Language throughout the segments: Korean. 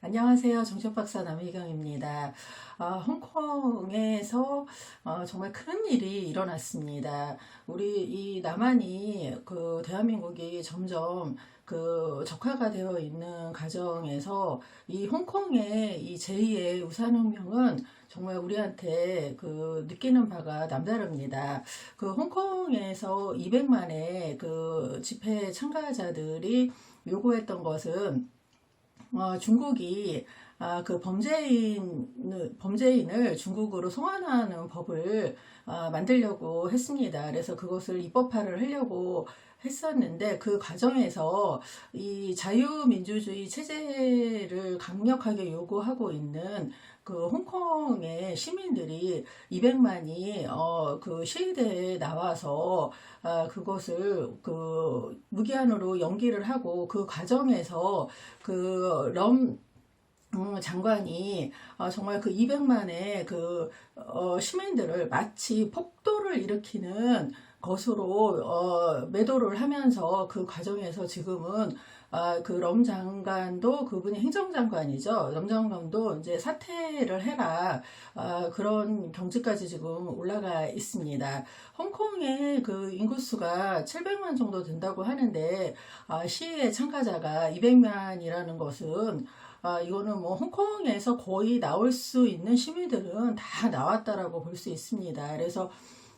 안녕하세요. 정신박사 남희경입니다. 아, 홍콩에서 어, 정말 큰 일이 일어났습니다. 우리 이 남한이 그 대한민국이 점점 그 적화가 되어 있는 과정에서 이 홍콩의 이 제2의 우산혁명은 정말 우리한테 그 느끼는 바가 남다릅니다. 그 홍콩에서 200만의 그 집회 참가자들이 요구했던 것은 어, 중국이 아, 그 범죄인, 범죄인을 중국으로 송환하는 법을 아, 만들려고 했습니다. 그래서 그것을 입법화를 하려고 했었는데 그 과정에서 이 자유민주주의 체제를 강력하게 요구하고 있는 그 홍콩의 시민들이 200만이 어 그 시위대에 나와서 아 그것을 그 무기한으로 연기를 하고 그 과정에서 그럼 음, 장관이 어, 정말 그 200만의 그 어, 시민들을 마치 폭도를 일으키는 것으로 어, 매도를 하면서 그 과정에서 지금은 아, 그럼 장관도 그분이 행정장관이죠. 럼 장관도 이제 사퇴를 해라. 아, 그런 경지까지 지금 올라가 있습니다. 홍콩의 그 인구수가 700만 정도 된다고 하는데 아, 시위에 참가자가 200만이라는 것은 아, 이거는 뭐 홍콩에서 거의 나올 수 있는 시민들은 다 나왔다라고 볼 수 있습니다. 그래서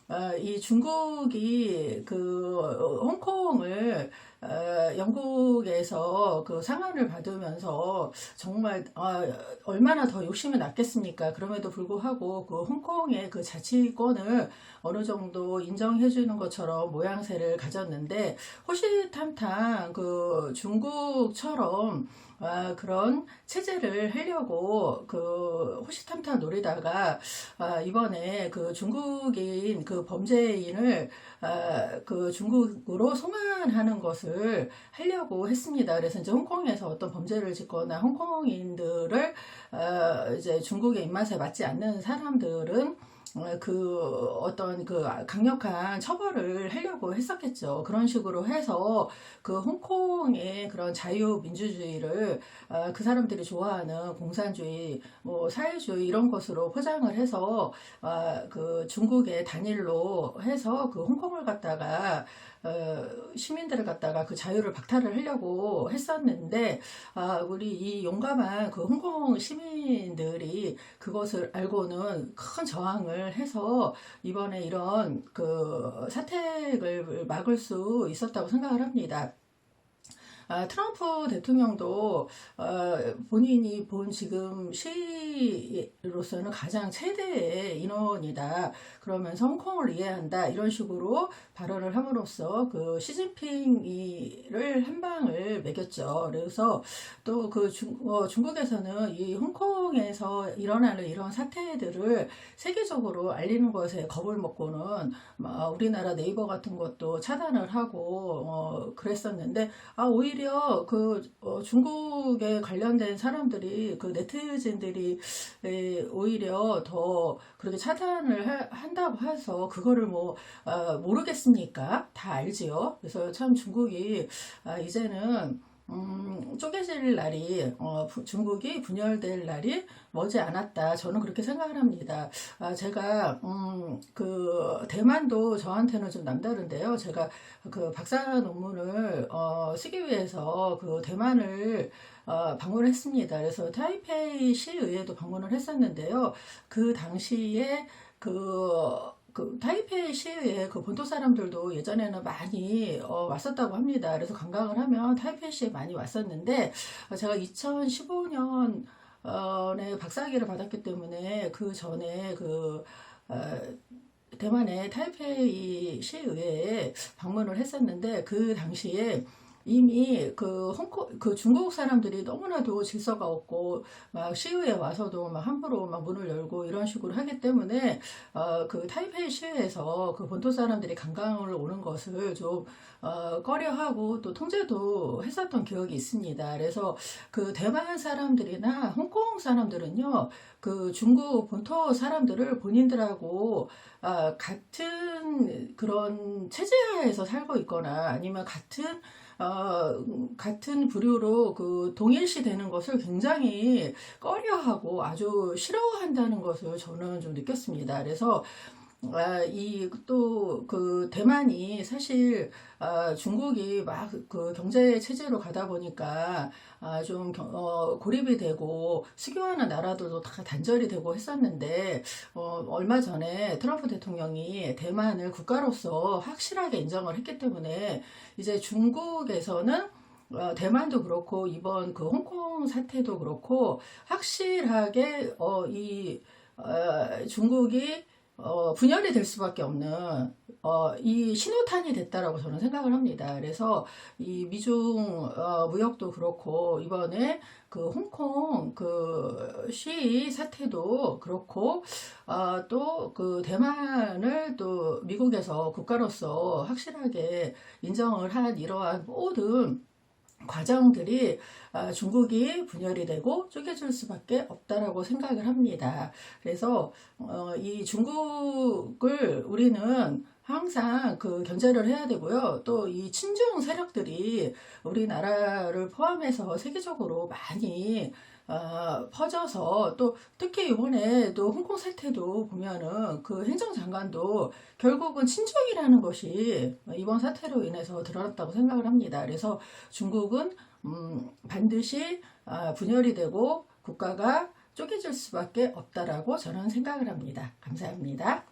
어, 이 중국이 그 홍콩을 어, 영국에서 그 상한을 받으면서 정말 어, 얼마나 더 욕심이 났겠습니까? 그럼에도 불구하고 그 홍콩의 그 자치권을 어느 정도 인정해 주는 것처럼 모양새를 가졌는데 호시탐탐 그 중국처럼 아, 그런 체제를 하려고 그 호시탐탐 노리다가 아, 이번에 그 중국인 그 범죄인을 아, 그 중국으로 송환하는 것을 하려고 했습니다. 그래서 이제 홍콩에서 어떤 범죄를 짓거나 홍콩인들을 아, 이제 중국의 입맛에 맞지 않는 사람들은 어, 그 어떤 그 강력한 처벌을 하려고 했었겠죠. 그런 식으로 해서 그 홍콩의 그런 자유민주주의를 어, 그 사람들이 좋아하는 공산주의, 뭐 사회주의 이런 것으로 포장을 해서 어, 그 중국의 단일로 해서 그 홍콩을 갖다가 어, 시민들을 갖다가 그 자유를 박탈을 하려고 했었는데 아, 우리 이 용감한 그 홍콩 시민들이 그것을 알고는 큰 저항을 해서 이번에 이런 그 사택을 막을 수 있었다고 생각을 합니다. 아, 트럼프 대통령도 어, 본인이 본 지금 시로서는 가장 최대의 인원이다. 그러면서 홍콩을 이해한다. 이런 식으로 발언을 함으로써 그 시진핑이를 한 방을 매겼죠. 그래서 또그 어, 중국에서는 이 홍콩에서 일어나는 이런 사태들을 세계적으로 알리는 것에 겁을 먹고는 우리나라 네이버 같은 것도 차단을 하고 어, 그랬었는데 아 오히려 오히려 그 어, 중국에 관련된 사람들이 그 네티즌들이 에, 오히려 더 그렇게 차단을 하, 한다고 해서 그거를 뭐 어, 모르겠습니까? 다 알지요. 그래서 참 중국이 아, 이제는 음, 쪼개질 날이 어, 중국이 분열될 날이 머지 않았다. 저는 그렇게 생각을 합니다. 아, 제가 음, 그 대만도 저한테는 좀 남다른데요. 제가 그 박사 논문을 어, 쓰기 위해서 그 대만을 어, 방문했습니다. 그래서 타이페이 시의회도 방문을 했었는데요. 그 당시에 그 그 타이페이 시에 그 본토 사람들도 예전에는 많이 어, 왔었다고 합니다. 그래서 관광을 하면 타이페이 시에 많이 왔었는데 어, 제가 2015년 에 박사학위를 받았기 때문에 그 전에 그 어, 대만의 타이페이 시의회에 방문을 했었는데 그 당시에 이미 그 홍콩 그 중국 사람들이 너무나도 질서가 없고 막 시위에 와서도 막 함부로 막 문을 열고 이런 식으로 하기 때문에 어 그 타이페이 시위에서 그 본토 사람들이 관광을 오는 것을 좀 어, 꺼려하고 또 통제도 했었던 기억이 있습니다. 그래서 그 대만 사람들이나 홍콩 사람들은요, 그 중국 본토 사람들을 본인들하고 어, 같은 그런 체제하에서 살고 있거나 아니면 같은 어, 같은 부류로 그 동일시 되는 것을 굉장히 꺼려하고 아주 싫어한다는 것을 저는 좀 느꼈습니다. 그래서 아, 이또 그 대만이 사실 아, 중국이 막 그 경제 체제로 가다 보니까 아, 좀 경- 어, 고립이 되고 수교하는 나라들도 다 단절이 되고 했었는데 어, 얼마 전에 트럼프 대통령이 대만을 국가로서 확실하게 인정을 했기 때문에 이제 중국에서는 어, 대만도 그렇고 이번 그 홍콩 사태도 그렇고 확실하게 어, 이 어, 중국이 어, 분열이 될 수밖에 없는 어, 이 신호탄이 됐다라고 저는 생각을 합니다. 그래서 이 미중 어, 무역도 그렇고 이번에 그 홍콩 그 시위 사태도 그렇고 어, 또그 대만을 또 미국에서 국가로서 확실하게 인정을 한 이러한 모든 과정들이 아, 중국이 분열이 되고 쪼개질 수밖에 없다라고 생각을 합니다. 그래서 어, 이 중국을 우리는 항상 그 견제를 해야 되고요. 또 이 친중 세력들이 우리나라를 포함해서 세계적으로 많이 어, 퍼져서 또 특히 이번에 또 홍콩 사태도 보면은 그 행정장관도 결국은 친중이라는 것이 이번 사태로 인해서 드러났다고 생각을 합니다. 그래서 중국은 음, 반드시 아, 분열이 되고 국가가 쪼개질 수밖에 없다라고 저는 생각을 합니다. 감사합니다.